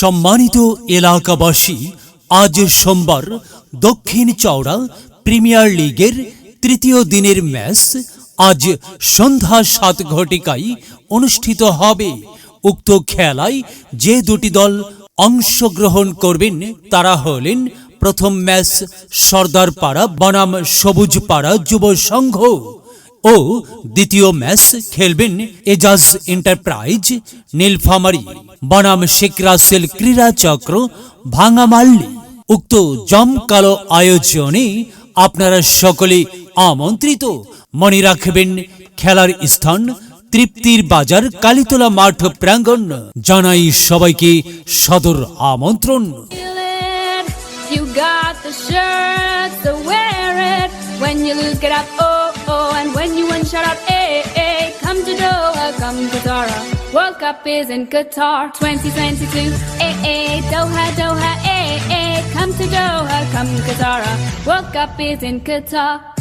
সম্মানিত এলাকাবাসী, আজ সোমবার দক্ষিণ চওড়া প্রিমিয়ার লিগের তৃতীয় দিনের ম্যাচ আজ সন্ধ্যা সাত ঘটিকায় অনুষ্ঠিত হবে। উক্ত খেলায় যে দুটি দল অংশগ্রহণ করবেন, তারা হলেন প্রথম ম্যাচ সর্দারপাড়া বনাম সবুজপাড়া যুব সংঘ। ও দ্বিতীয় ম্যাচ খেলবেন এজাজ এন্টারপ্রাইজ নীলফামারি বনাম শেখ রাসেল ক্রীড়া চক্র ভাঙামাল্লি উক্ত জমকালো আয়োজনে আপনারা সকলে আমন্ত্রিত মনে রাখবেন খেলার স্থান তৃপ্তির বাজার কালীতলা মাঠ প্রাঙ্গণ জানাই সবাইকে সদর আমন্ত্রণ it. When you lose, get up, oh. And shut up, eh, eh. Come to Doha, come to Tara. World Cup is in Qatar 2022, eh, eh. Doha, Doha, eh, eh. Come to Doha, come to Qatar. World Cup is in Qatar.